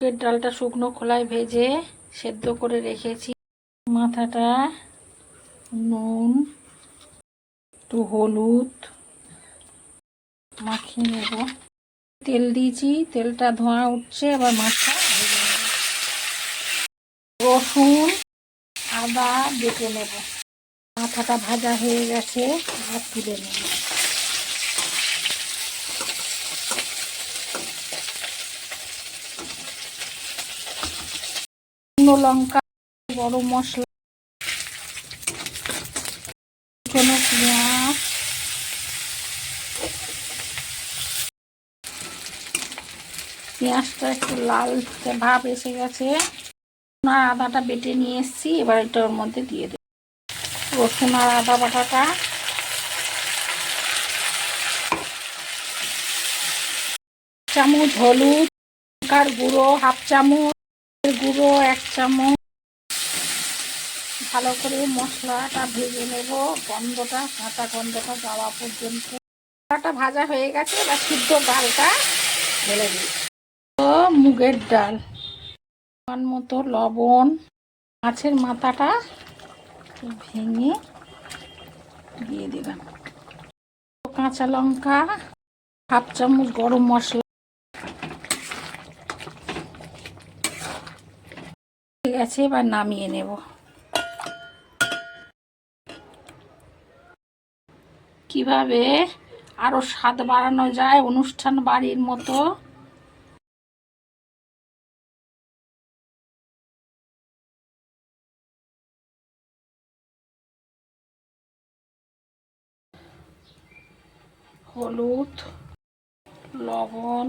মুগের ডালটা শুকনো খোলায় ভেজে সেদ্ধ করে রেখেছি। মাথাটা নুন, একটু হলুদ মাখিয়ে নেব। তেল দিয়েছি, তেলটা ধোঁয়া উঠছে, এবার মাছটা রসুন, আদা বেটে নেব। মাথাটা ভাজা হয়ে গেছে আর তুলে নেব। শুকনো লঙ্কা, গরম মশলা কুচনো পেঁয়াজ। পেঁয়াজটা একটু লাল ভাব এসে গেছে। আর আদাটা বেটে নিয়ে এসেছি, এবার এটা ওর মধ্যে দিয়ে দেব। রসুন আর আদা বাটাটা। চামচ হলুদ, লঙ্কার গুঁড়ো, হাফ চামচ। গুঁড়ো, এক চামচ। ভালো করে মশলাটা ভেজে নেব। গন্ধটা কাঁচা গন্ধটা যাওয়া পর্যন্ত। মশলাটা ভাজা হয়ে গেছে, এবার সিদ্ধ ডালটা ঢেলে দিই। তো মুগের ডাল। মতো লবণ। মাছের মাথাটা ভেঙে দিয়ে দিলাম। কাঁচা লঙ্কা, হাফ চামচ গরম মশলা। ঠিক আছে, এবার নামিয়ে নেব। কীভাবে আরও স্বাদ বাড়ানো যায় অনুষ্ঠান বাড়ির মতো? হলুদ, লবণ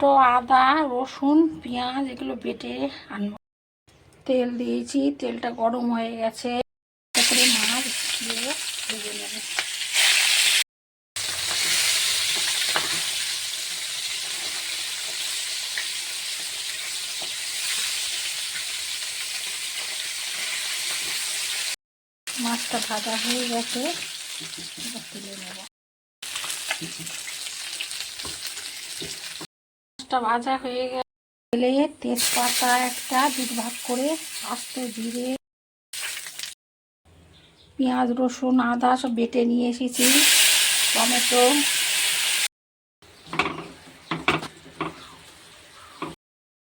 তো আদা, রসুন, পেঁয়াজ এগুলো বেটে আনব। তেল দিয়েছি, তেলটা গরম হয়ে গেছে। তারপরে মাছ দিয়ে নেবে। মাছটা ভাজা হয়ে গেছে তুলে নেব। মাছটা ভাজা হয়ে গেলে তেজপাতা একটা দুধ ভাগ করে আস্ত জিরে পেঁয়াজ, রসুন, আদা সব বেটে নিয়ে এসেছি। টমেটো।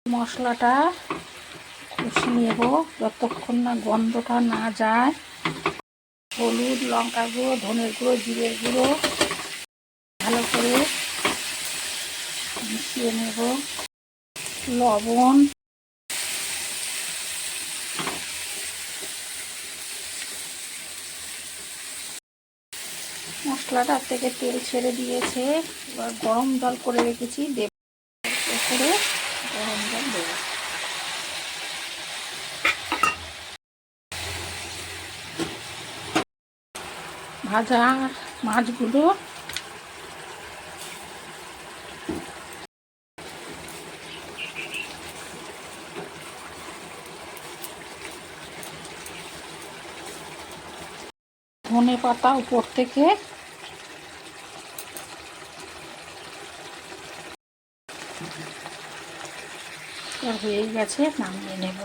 মশলাটা কষি নেব যতক্ষণ না গন্ধটা না যায়। হলুদ, লঙ্কা গুঁড়ো, ধনের গুঁড়ো, জিরের গুঁড়ো। ভালো করে মিশিয়ে নেব। লবণ। মশলাটার থেকে তেল ছেড়ে দিয়েছে। এবার গরম জল করে রেখেছি। দেব করে গরম জল দেব। ভাজা মাছগুলো ধনে পাতা উপর থেকে। হয়ে গেছে নামিয়ে নেব।